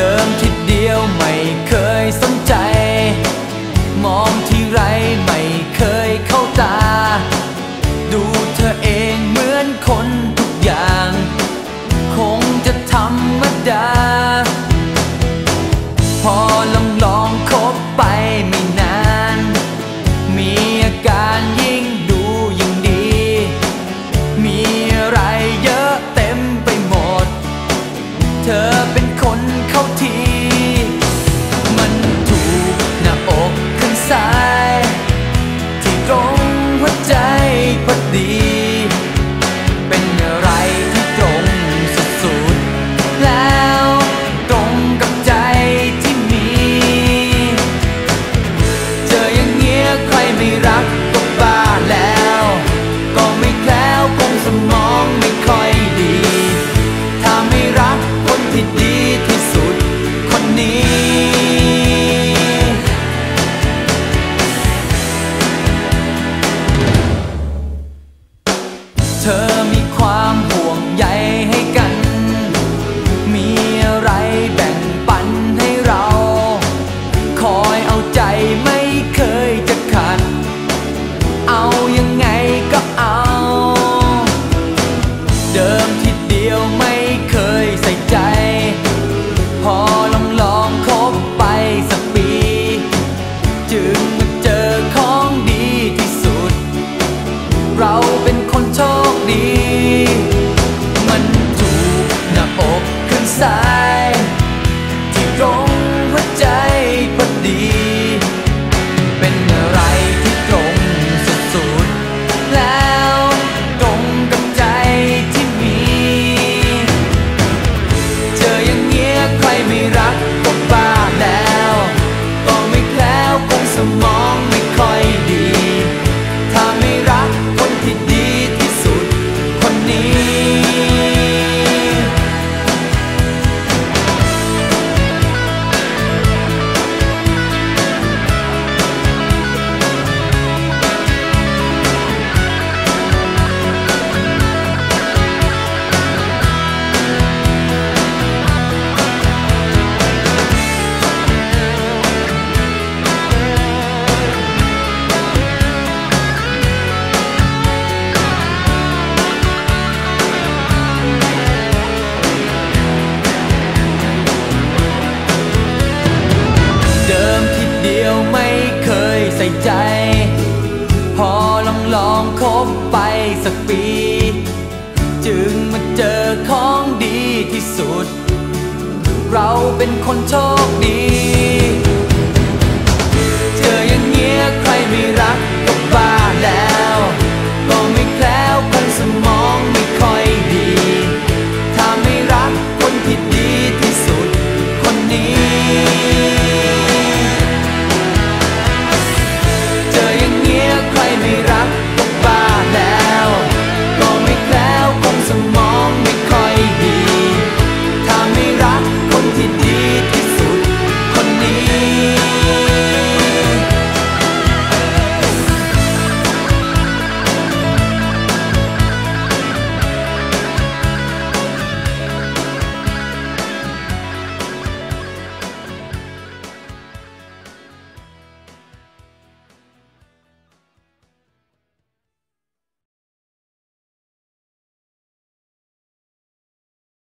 เดิมทิศเดียวไม่เคย ธอมีความ ใส่ใจ พอลองลองคบไปสักปี จึงมาเจอของดีที่สุด เราเป็นคนโชคดี